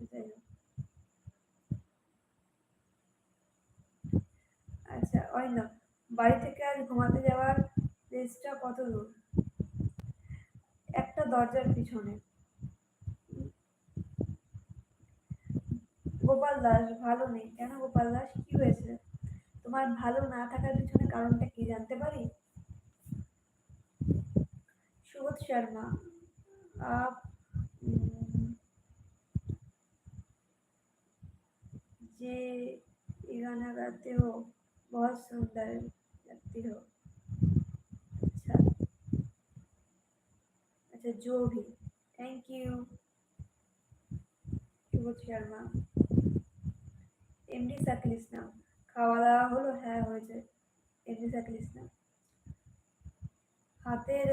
যাই হোক আচ্ছা অরিন্দম বাড়ি থেকে আজ ঘুমাতে যাওয়ার প্লেসটা কত দূর? একটা দরজার পিছনে। গোপাল দাস, ভালো নেই। কেন গোপাল দাস? কি হয়েছে? তোমার ভালো না থাকার পিছনে কারণটা কি জানতে পারি? সুবোধ শর্মা आप सुंदर लगती हो अच्छा अच्छा जो भी thank you Subodh Sharma MD Sakil Islam খাওয়া দাওয়া হলো হ্যাঁ হয়েছে এমডি সাকিল ইসলাম হাতের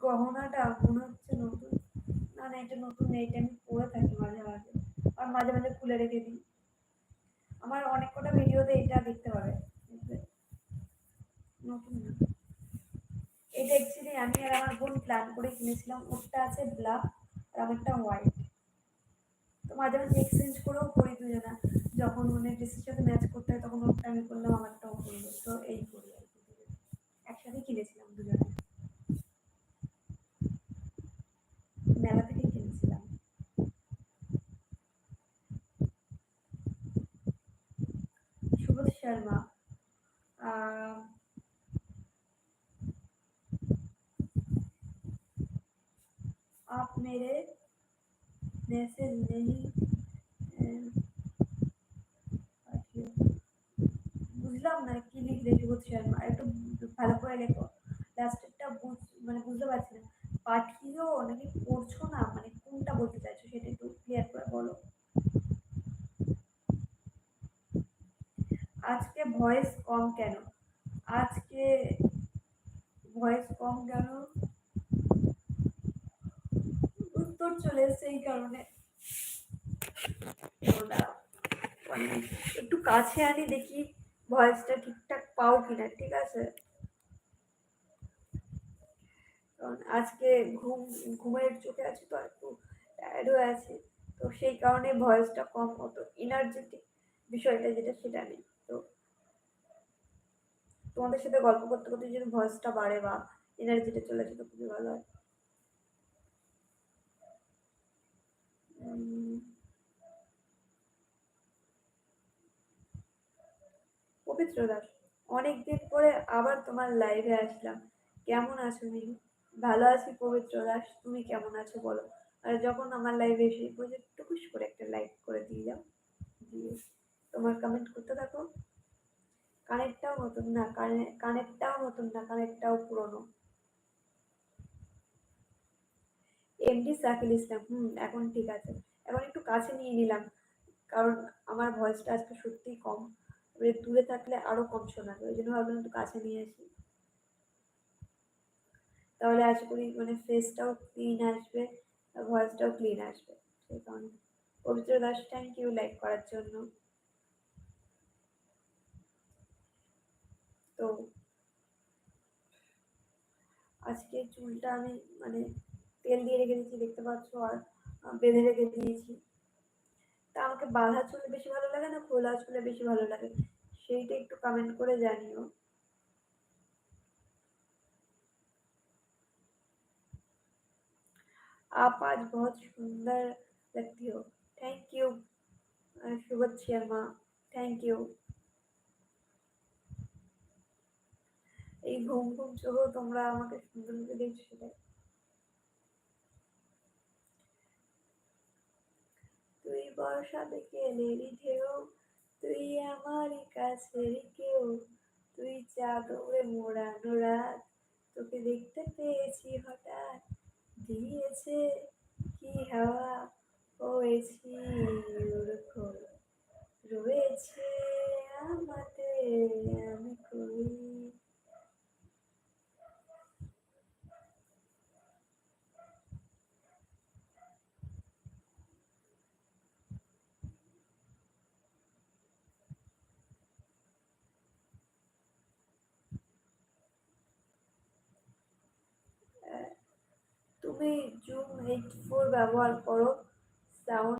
গহনাটা মনে হচ্ছে নতুন না না এটা নতুন নেই এটা আমি পরে থাকি মাঝে মাঝে আর মাঝে মাঝে খুলে রেখে দিই আমার অনেক কটা ভিডিওতে এটা দেখতে পাবে। না। এটা অ্যাকচুয়ালি আমি আর আমার বোন প্ল্যান করে কিনেছিলাম। ওরটা আছে ব্ল্যাক আর আমারটা হোয়াইট তো মাঝে মাঝে এক্সচেঞ্জ করেও করি দুজনা। যখন মানে ড্রেসের সাথে ম্যাচ করতে হয়, তখন ওরটা আমি করলাম, আমারটাও করল। তো এই করি আর কি। একসাথে কিনেছিলাম দুজনে। शर्मा। आप मेरे मैसेज नहीं बुझल ना कि लिख देते शर्मा एक तो আজকে ভয়েস কম কেন? আজকে ভয়েস কম কেন? উত্তর চলে এসছে এই কারণে। একটু কাছে আনি, দেখি ভয়েসটা ঠিকঠাক পাও কিনা, ঠিক আছে? কারণ আজকে ঘুম, ঘুমের চোখে আছি তো, একটু টায়ার্ড হয়ে আছে। তো সেই কারণে ভয়েসটা কম হতো। এনার্জেটিক বিষয়টা যেটা, সেটা নেই। তোমাদের সাথে গল্প করতে করতে যদি ভয়েসটা বাড়ে বা এনার্জিটা চলে আসে তো খুবই ভালো হয়। পবিত্র দাস, অনেকদিন পরে আবার তোমার লাইভে আসলাম। কেমন আছো মিনু? ভালো আছি পবিত্র দাস, তুমি কেমন আছো বলো? আর যখন আমার লাইভে এসে টুকুস করে একটা লাইক করে দিয়ে যাও। দিয়ে তোমার কমেন্ট করতে থাকো। কানেরটাও নতুন না, কানে, কানেরটাও নতুন না, কানেরটাও পুরনো। এমডি সাকিল ইসলাম হুম, এখন ঠিক আছে। এখন একটু কাছে নিয়ে নিলাম, কারণ আমার ভয়েসটা আজকে সত্যিই কম। এবারে দূরে থাকলে আরও কম শোনাবে, ওই জন্য ভাবলাম একটু কাছে নিয়ে আসি। তাহলে আশা করি মানে ফেসটাও ক্লিন আসবে ভয়েসটাও ক্লিন আসবে, সেই কারণে। পবিত্র দাস থ্যাংক ইউ লাইক করার জন্য। তো আজকে চুলটা আমি মানে তেল দিয়ে রেখে দিয়েছি দেখতে পাচ্ছ আর আহ, বেঁধে রেখে দিয়েছি তা আমাকে বাঁধা চুলে বেশি ভালো লাগে না খোলা চুলে বেশি ভালো লাগে সেইটা একটু কমেন্ট করে জানিও आप आज बहुत सुंदर लगती हो thank you Subodh Sharma thank you এই ঘুম ঘুম সহ তোমরা আমাকে সুন্দর করে দেখছ সেটাই। তুই বর্ষা বিকেলেরই ঢেউ, তুই আমারই কাছের কেউ, তুই চাদরে মোড়ানো রাত, তোকে দেখতে পেয়েছি হঠাৎ, দিয়েছে কি হাওয়া হয়েছি ওরকম তুমি জুম ফোর ব্যবহার করো সাউন্ড